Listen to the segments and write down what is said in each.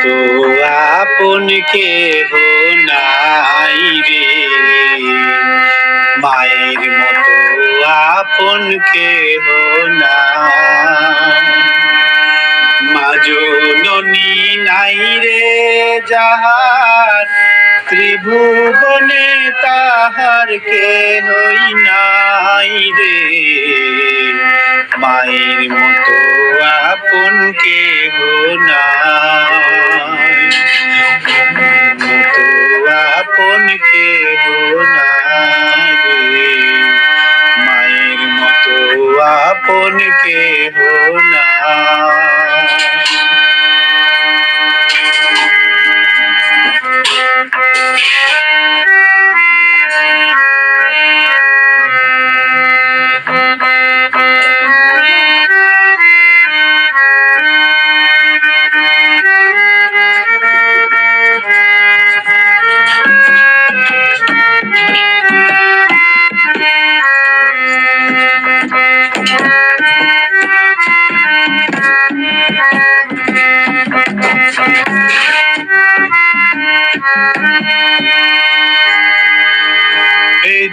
মতো আপন কেহ নাই রে। মায়ের মতো আপন কেহ না মাজননী নাই রে যাহার ত্রিভুবনে তাহার কে হই নাই রে। মায়ের মতো আপন কে নাই। মতো আপন কে নাই রে। মায়ের মতো আপন কে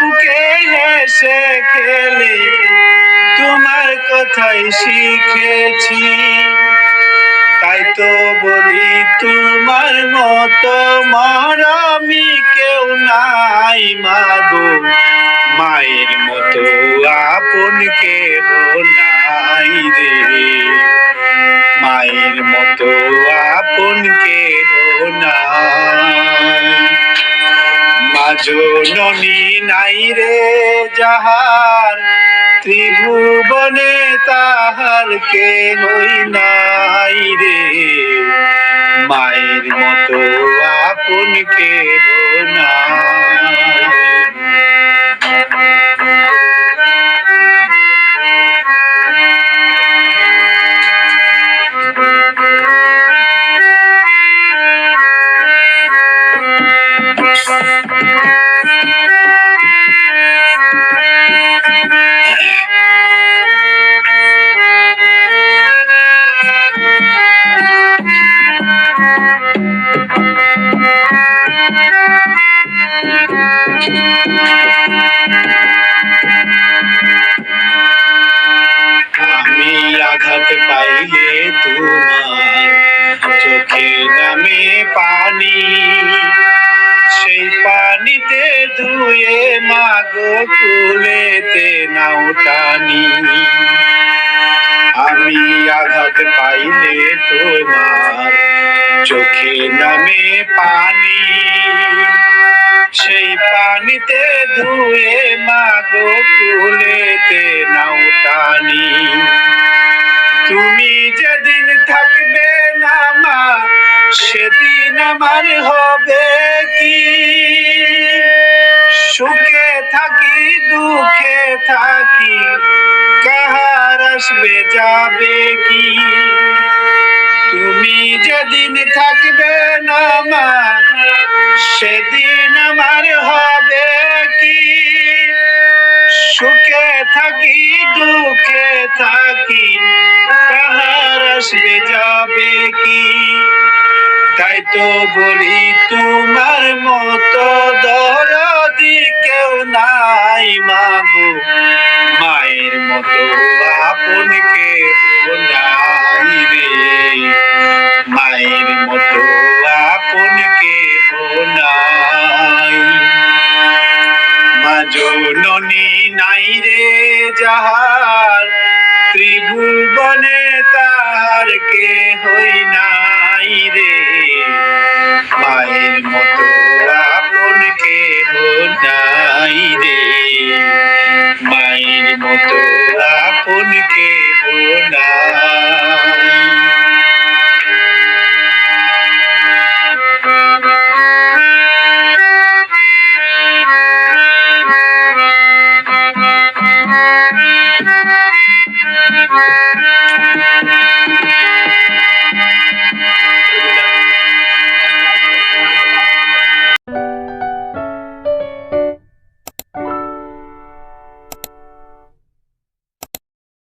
বুকে হেসে খেলে, তোমার কথাই শিখেছি। তাই তো বলি, তোমার মতো মরমি কেউ নাই মাগো। মায়ের মতো আপন কেহ নাই রে। মায়ের মতো আপন কেহ নাই। মাজননী নাই রে যাহার, ত্রিভুবনে তাহার কে হই নাই রে। মায়ের মতো আপন কে নাই। আঘাত পাইলে তোমার চোখে নামে পানি পানিতে ধুয়ে মাগো কুলেতে নাও টানি। আমি আঘাত পাইলে তোমার চোখে নামে পানি। সেই পানিতে ধুয়ে মাগো কুলেতে নাও টানি। তুমি যেদিন থাকবে না সেদিন আমার হবে কি? সুখে থাকি, দুঃখে থাকি, কাহার আসবে, যাবে কি? তুমি যেদিন থাকবে না মা, সেদিন আমার হবে কি? সুখে থাকি, দুঃখে থাকি, কাহার আসবে, যাবে কি? তাই তো বলি তোমার মতো দরদি কেউ নাই মাগো। মায়ের মতো আপন কেউ নাই রে। মায়ের মতো আপন কেহ নাই। মাজননী নাই রে যাহার, ত্রিভুবনে তার কে হই